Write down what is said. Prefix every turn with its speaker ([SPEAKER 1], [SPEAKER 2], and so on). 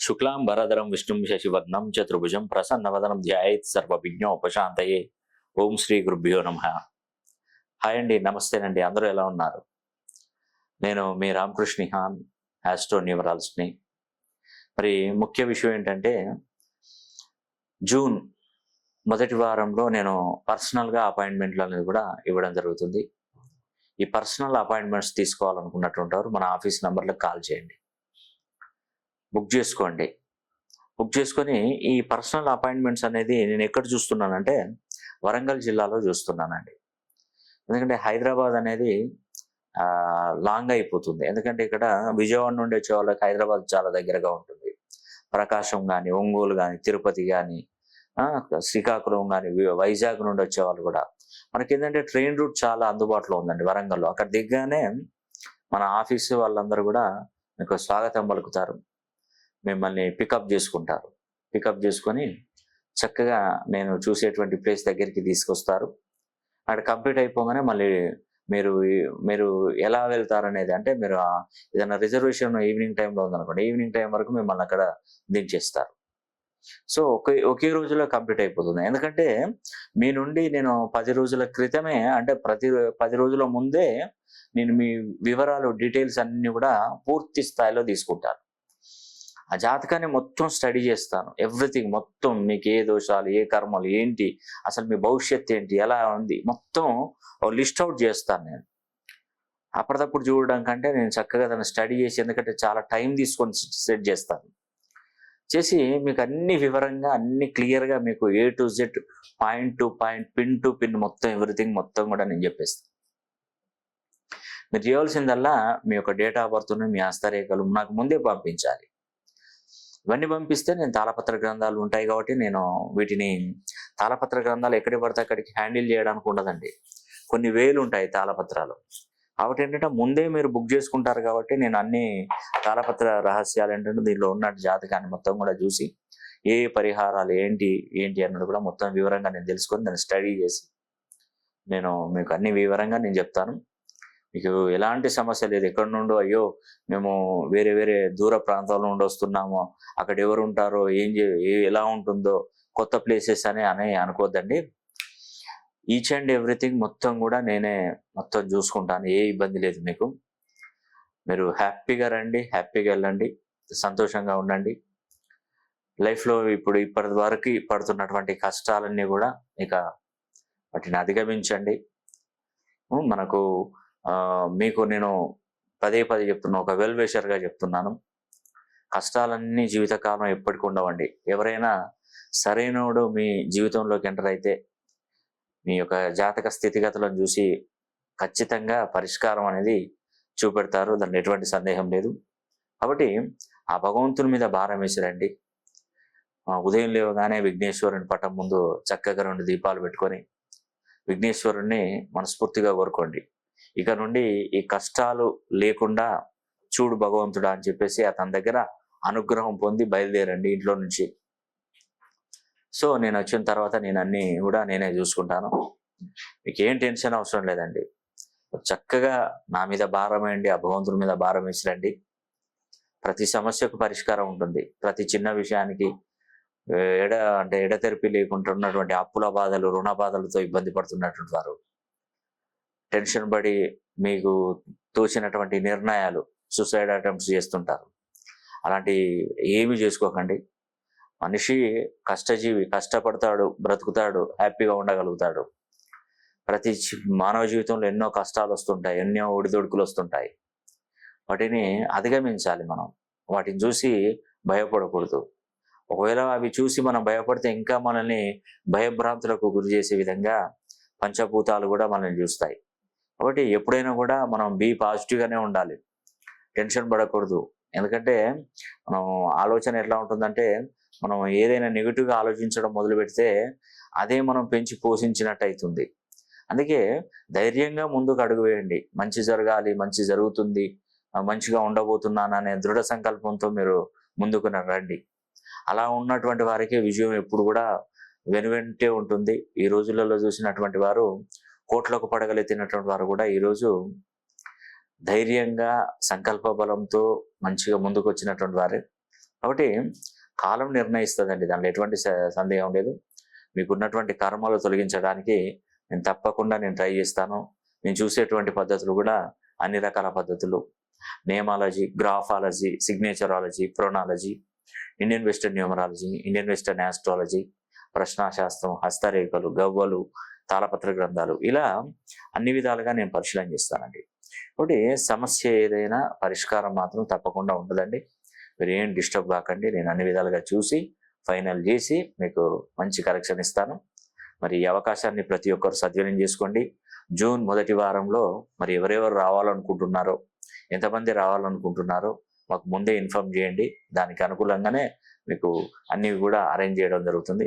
[SPEAKER 1] శుక్లాం భరధరం విష్ణుం శశివర్ణం చతుర్భుజం ప్రసన్నవదనం ధ్యాయేత్ సర్వవిజ్ఞోపశాంతయే ఓం శ్రీ గురుభ్యో నమ. హాయ్ అండి నమస్తేనండి. అందరూ ఎలా ఉన్నారు? నేను మీ రామకృష్ణిహాన్ ఆస్ట్రోన్యూమరాల్స్ని మరి ముఖ్య విషయం ఏంటంటే జూన్ మొదటి వారంలో నేను పర్సనల్గా అపాయింట్మెంట్లు అనేది కూడా ఇవ్వడం జరుగుతుంది. ఈ పర్సనల్ అపాయింట్మెంట్స్ తీసుకోవాలనుకున్నట్టు ఉంటారు మన ఆఫీస్ నెంబర్లకు కాల్ చేయండి. బుక్ చేసుకోండి. బుక్ చేసుకొని ఈ పర్సనల్ అపాయింట్మెంట్స్ అనేది నేను ఎక్కడ చూస్తున్నానంటే వరంగల్ జిల్లాలో చూస్తున్నానండి. ఎందుకంటే హైదరాబాద్ అనేది లాంగ్ అయిపోతుంది. ఎందుకంటే ఇక్కడ విజయవాడ నుండి వచ్చే వాళ్ళకి హైదరాబాద్ చాలా దగ్గరగా ఉంటుంది. ప్రకాశం కానీ ఒంగోలు కానీ తిరుపతి కానీ శ్రీకాకుళం కానీ వైజాగ్ నుండి వచ్చే వాళ్ళు కూడా. మనకి ఏంటంటే ట్రైన్ రూట్ చాలా అందుబాటులో ఉందండి వరంగల్లో. అక్కడ దిగ్గానే మన ఆఫీస్ వాళ్ళందరూ కూడా మీకు స్వాగతం పలుకుతారు. మిమ్మల్ని పికప్ చేసుకుంటారు. పికప్ చేసుకొని చక్కగా నేను చూసేటువంటి ప్లేస్ దగ్గరికి తీసుకొస్తారు. అక్కడ కంప్లీట్ అయిపోగానే మళ్ళీ మీరు మీరు ఎలా వెళ్తారు అనేది అంటే మీరు ఏదైనా రిజర్వేషన్ ఈవినింగ్ టైంలో ఉందనుకోండి ఈవినింగ్ టైం వరకు మిమ్మల్ని అక్కడ దించేస్తారు. సో ఒకే ఒకే రోజులో కంప్లీట్ అయిపోతుంది. ఎందుకంటే మీ నుండి నేను పది రోజుల క్రితమే అంటే ప్రతి పది రోజుల ముందే నేను మీ వివరాలు డీటెయిల్స్ అన్ని కూడా పూర్తి స్థాయిలో తీసుకుంటాను. ఆ జాతకాన్ని మొత్తం స్టడీ చేస్తాను. ఎవ్రీథింగ్ మొత్తం మీకు ఏ దోషాలు ఏ కర్మలు ఏంటి అసలు మీ భవిష్యత్తు ఏంటి ఎలా ఉంది మొత్తం లిస్ట్ అవుట్ చేస్తాను నేను. అప్పటిదప్పుడు చూడడం కంటే నేను చక్కగా దాన్ని స్టడీ చేసి ఎందుకంటే చాలా టైం తీసుకొని సెట్ చేస్తాను. చేసి మీకు అన్ని వివరంగా అన్ని క్లియర్గా మీకు A to Z point to point pin to pin మొత్తం ఎవ్రీథింగ్ మొత్తం కూడా నేను చెప్పేస్తాను. మీరు చేయాల్సిందల్లా మీ యొక్క డేట్ ఆఫ్ బర్త్ను మీ హస్తరేఖలు నాకు ముందే పంపించాలి. ఇవన్నీ పంపిస్తే నేను తాళపత్ర గ్రంథాలు ఉంటాయి కాబట్టి నేను వీటిని తాళపత్ర గ్రంథాలు ఎక్కడికి పడితే అక్కడికి హ్యాండిల్ చేయడానికి ఉండదండి. కొన్ని వేలు ఉంటాయి తాళపత్రాలు. కాబట్టి ఏంటంటే ముందే మీరు బుక్ చేసుకుంటారు కాబట్టి నేను అన్ని తాళపత్ర రహస్యాలు ఏంటంటే దీనిలో ఉన్న జాతకాన్ని మొత్తం కూడా చూసి ఏ పరిహారాలు ఏంటి ఏంటి అన్నది కూడా మొత్తం వివరంగా నేను తెలుసుకొని దాన్ని స్టడీ చేసి నేను మీకు అన్ని వివరంగా నేను చెప్తాను. మీకు ఎలాంటి సమస్య లేదు. ఎక్కడి నుండో అయ్యో మేము వేరే వేరే దూర ప్రాంతాల నుండి వస్తున్నాము. అక్కడ ఎవరు ఉంటారో ఏం చే- ఏ- ఎలా ఉంటుందో కొత్త ప్లేసెస్ అని అని అనుకోవద్దండి ఈచ్ అండ్ ఎవ్రీథింగ్ మొత్తం కూడా నేనే మొత్తం చూసుకుంటాను. ఏ ఇబ్బంది లేదు మీకు. మీరు హ్యాపీగా రండి హ్యాపీగా వెళ్ళండి సంతోషంగా ఉండండి. లైఫ్లో ఇప్పుడు ఇప్పటి వరకు పడుతున్నటువంటి కష్టాలన్నీ కూడా ఇక వాటిని అధిగమించండి. మనకు మీకు నేను పదే పదే చెప్తున్నా ఒక వెల్గా చెప్తున్నాను. కష్టాలన్నీ జీవితకాలం ఎప్పటికీ ఉండవండి. ఎవరైనా సరైనడు మీ జీవితంలోకి ఎంటర్ అయితే మీ యొక్క జాతక స్థితిగతులను చూసి ఖచ్చితంగా పరిష్కారం అనేది చూపెడతారు. దాంట్లో ఎటువంటి సందేహం లేదు. కాబట్టి ఆ భగవంతుని మీద భారం వేసిరండి. ఉదయం లేవగానే విఘ్నేశ్వరుని పటం ముందు చక్కగా రెండు దీపాలు పెట్టుకొని విఘ్నేశ్వరుణ్ణి మనస్ఫూర్తిగా కోరుకోండి. ఇక నుండి ఈ కష్టాలు లేకుండా చూడు భగవంతుడా అని చెప్పేసి అతని దగ్గర అనుగ్రహం పొంది బయలుదేరండి ఇంట్లో నుంచి. సో నేను వచ్చిన తర్వాత నేను అన్ని కూడా నేనే చూసుకుంటాను. మీకు ఏం టెన్షన్ అవసరం లేదండి. చక్కగా నా మీద భారం వేయండి ఆ భగవంతుడి మీద భారం వేసిరండి. ప్రతి సమస్యకు పరిష్కారం ఉంటుంది. ప్రతి చిన్న విషయానికి ఎడ అంటే ఎడతెరిపి లేకుండా ఉన్నటువంటి అప్పుల బాధలు రుణ బాధలతో ఇబ్బంది పడుతున్నటువంటి వారు టెన్షన్ పడి మీకు తోచినటువంటి నిర్ణయాలు సూసైడ్ అటెంప్ట్స్ చేస్తుంటారు. అలాంటి ఏమి చేసుకోకండి. మనిషి కష్టజీవి కష్టపడతాడు బ్రతుకుతాడు హ్యాపీగా ఉండగలుగుతాడు. ప్రతి మానవ జీవితంలో ఎన్నో కష్టాలు వస్తుంటాయి ఎన్నో ఒడిదొడుకులు వస్తుంటాయి. వాటిని అధిగమించాలి మనం. వాటిని చూసి భయపడకూడదు. ఒకవేళ అవి చూసి మనం భయపడితే ఇంకా మనల్ని భయభ్రాంతులకు గురి చేసే విధంగా పంచభూతాలు కూడా మనల్ని చూస్తాయి. కాబట్టి ఎప్పుడైనా కూడా మనం బీ పాజిటివ్గానే ఉండాలి. టెన్షన్ పడకూడదు. ఎందుకంటే మనం ఆలోచన ఎట్లా ఉంటుందంటే మనం ఏదైనా నెగిటివ్గా ఆలోచించడం మొదలు పెడితే అదే మనం పెంచి పోషించినట్టు అవుతుంది అందుకే ధైర్యంగా ముందుకు అడుగు వేయండి. మంచి జరగాలి మంచి జరుగుతుంది మంచిగా ఉండబోతున్నాను అనే దృఢ సంకల్పంతో మీరు ముందుకు రండి. అలా ఉన్నటువంటి వారికి విజయం ఎప్పుడు కూడా వెనువెంటే ఉంటుంది. ఈ రోజులలో చూసినటువంటి వారు కోట్లకు పడగలెత్తినటువంటి వారు కూడా ఈరోజు ధైర్యంగా సంకల్ప బలంతో మంచిగా ముందుకు వచ్చినటువంటి వారే. కాబట్టి కాలం నిర్ణయిస్తుందండి దాంట్లో. ఎటువంటి సందేహం లేదు. మీకున్నటువంటి కర్మలు తొలగించడానికి నేను తప్పకుండా నేను ట్రై చేస్తాను. నేను చూసేటువంటి పద్ధతులు కూడా అన్ని రకాల పద్ధతులు. Nameology graphology signatureology ప్రొనాలజీ Indian western numerology Indian western astrology ప్రశ్నాశాస్త్రం హస్తరేఖలు గవ్వలు తాళపత్ర గ్రంథాలు. ఇలా అన్ని విధాలుగా నేను పరిశీలన చేస్తానండి. ఒకటి సమస్య ఏదైనా పరిష్కారం మాత్రం తప్పకుండా ఉంటుందండి మీరు ఏం డిస్టర్బ్ కాకండి. నేను అన్ని విధాలుగా చూసి ఫైనల్ చేసి మీకు మంచి కరెక్షన్ ఇస్తాను. మరి ఈ అవకాశాన్ని ప్రతి ఒక్కరు సద్వినియోగం చేసుకోండి. జూన్ మొదటి వారంలో మరి ఎవరెవరు రావాలనుకుంటున్నారో ఎంతమంది రావాలనుకుంటున్నారో మాకు ముందే ఇన్ఫామ్ చేయండి. దానికి అనుకూలంగానే మీకు అన్నీ కూడా అరేంజ్ చేయడం జరుగుతుంది.